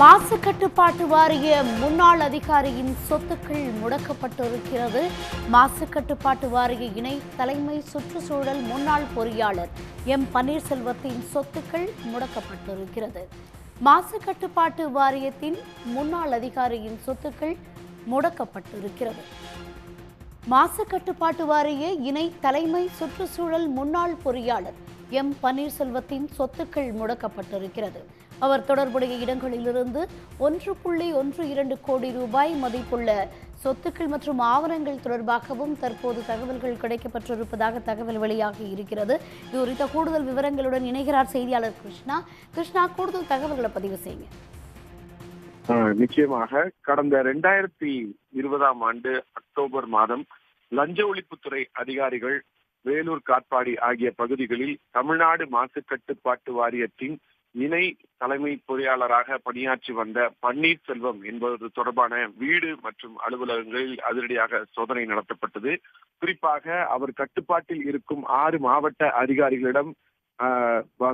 மாசு கட்டுப்பாட்டு வாரிய முன்னாள் அதிகாரியின் சொத்துக்கள் முடக்கப்பட்டிருக்கிறது. மாசு கட்டுப்பாட்டு வாரிய இணை தலைமை சுற்றுச்சூழல் முன்னாள் பொறியாளர் எம் பன்னீர்செல்வத்தின் சொத்துக்கள் முடக்கப்பட்டிருக்கிறது. மாசு கட்டுப்பாட்டு வாரியத்தின் முன்னாள் அதிகாரியின் சொத்துக்கள் முடக்கப்பட்டிருக்கிறது. மாசு கட்டுப்பாட்டு வாரிய இணை தலைமை சுற்றுச்சூழல் முன்னாள் பொறியாளர் எம் பன்னீர்செல்வத்தின் சொத்துக்கள் முடக்கப்பட்டிருக்கிறது. அவர் தொடர்புடைய இடங்களிலிருந்து ஒன்று புள்ளி ஒன்று இரண்டு கோடி ரூபாய் மதிப்புள்ள சொத்துக்கள் மற்றும் ஆவணங்கள் தொடர்பாகவும் தற்போது தகவல்கள் கிடைக்கப்பட்டிருப்பதாக தகவல் வெளியாகி இருக்கிறது. இது குறித்த கூடுதல் விவரங்களுடன் இணைகிறார் செய்தியாளர் கிருஷ்ணா. கிருஷ்ணா கூடுதல் தகவல்களை பதிவு செய்யுங்க. நிச்சயமாக கடந்த இரண்டாயிரத்தி இருபதாம் ஆண்டு அக்டோபர் மாதம் லஞ்ச ஒழிப்புத்துறை அதிகாரிகள் வேலூர் காட்பாடி ஆகிய பகுதிகளில் தமிழ்நாடு மாசு கட்டுப்பாட்டு வாரியத்தின் இணை தலைமை பொறியாளராக பணியாற்றி வந்த பன்னீர்செல்வம் என்பது தொடர்பான வீடு மற்றும் அலுவலகங்களில் அதிரடியாக சோதனை நடத்தப்பட்டது. குறிப்பாக அவர் கட்டுப்பாட்டில் இருக்கும் ஆறு மாவட்ட அதிகாரிகளிடம்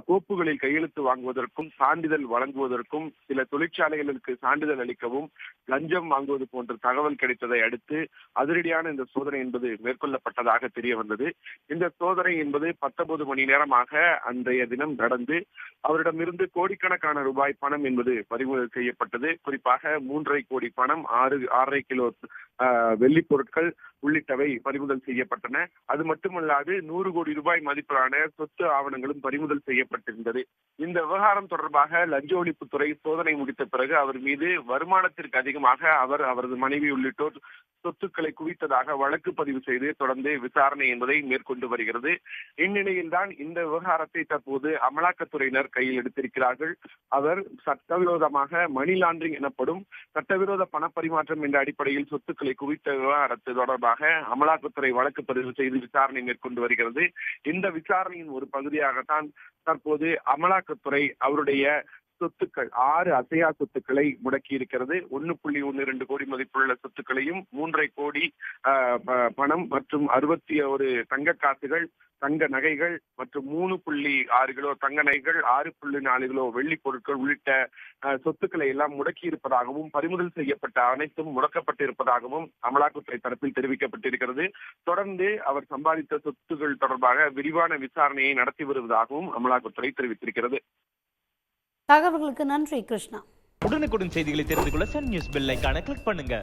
கோப்புகளில் கையெழுத்து வாங்குவதற்கும் சான்றிதழ் வழங்குவதற்கும் சில தொழிற்சாலைகளுக்கு சான்றிதழ் அளிக்கவும் லஞ்சம் வாங்குவது போன்ற தகவல் கிடைத்ததை அடுத்து அதிரடியான இந்த சோதனை என்பது மேற்கொள்ளப்பட்டதாக தெரிய வந்தது. இந்த சோதனை என்பது பத்தொன்பது மணி நேரமாக அன்றைய தினம் நடந்து அவரிடமிருந்து கோடிக்கணக்கான ரூபாய் பணம் என்பது பறிமுதல் செய்யப்பட்டது. குறிப்பாக மூன்றரை கோடி பணம் ஆறு ஆறரை கிலோ ஆஹ், பொருட்கள் உள்ளிட்டவை பறிமுதல் செய்யப்பட்டன. அது மட்டுமல்லாது நூறு கோடி ரூபாய் மதிப்பிலான சொத்து ஆவணங்கள் ஆவணங்களும் பறிமுதல் செய்யப்பட்டிருந்தது. இந்த விவகாரம் தொடர்பாக லஞ்ச ஒழிப்புத்துறை சோதனை முடித்த பிறகு அவர் மீது வருமானத்திற்கு அதிகமாக அவர் அவரது மனைவி உள்ளிட்டோர் சொத்துக்களை குவித்ததாக வழக்கு பதிவு செய்து தொடர்ந்து விசாரணை என்பதை மேற்கொண்டு வருகிறது. இந்நிலையில்தான் இந்த விவகாரத்தை தற்போது அமலாக்கத்துறையினர் கையில் எடுத்திருக்கிறார்கள். அவர் சட்டவிரோதமாக மணி லாண்டரிங் எனப்படும் சட்டவிரோத பணப்பரிமாற்றம் என்ற அடிப்படையில் சொத்துக்களை குவித்த விவகாரத்து தொடர்பாக அமலாக்கத்துறை வழக்கு பதிவு செய்து விசாரணை மேற்கொண்டு வருகிறது. இந்த விசாரணையின் ஒரு பகுதியாக பகுதியாகத்தான் தற்போது அமலாக்கத்துறை அவருடைய சொத்துக்கள் ஆறு அசையா சொத்துக்களை முடக்கி இருக்கிறது. ஒன்னு புள்ளி ஒன்னு இரண்டு கோடி மதிப்புள்ள சொத்துக்களையும் மூன்றரை கோடி பணம் மற்றும் அறுபத்தி ஒரு தங்க காசுகள் தங்க நகைகள் மற்றும் மூணு புள்ளி ஆறு கிலோ தங்க நகைகள் ஆறு புள்ளி நாலு கிலோ வெள்ளி பொருட்கள் உள்ளிட்ட சொத்துக்களை எல்லாம் முடக்கி இருப்பதாகவும் பறிமுதல் செய்யப்பட்ட அனைத்தும் முடக்கப்பட்டிருப்பதாகவும் அமலாக்கத்துறை தரப்பில் தெரிவிக்கப்பட்டிருக்கிறது. தொடர்ந்து அவர் சம்பாதித்த சொத்துகள் தொடர்பாக விரிவான விசாரணையை நடத்தி வருவதாகவும் அமலாக்கத்துறை தெரிவித்திருக்கிறது. தகவல்களுக்கு நன்றி கிருஷ்ணா. உடனுக்குடன் செய்திகளை தெரிந்து கொள்ள சன் நியூஸ் பெல் ஐக்கான கிளிக் பண்ணுங்க.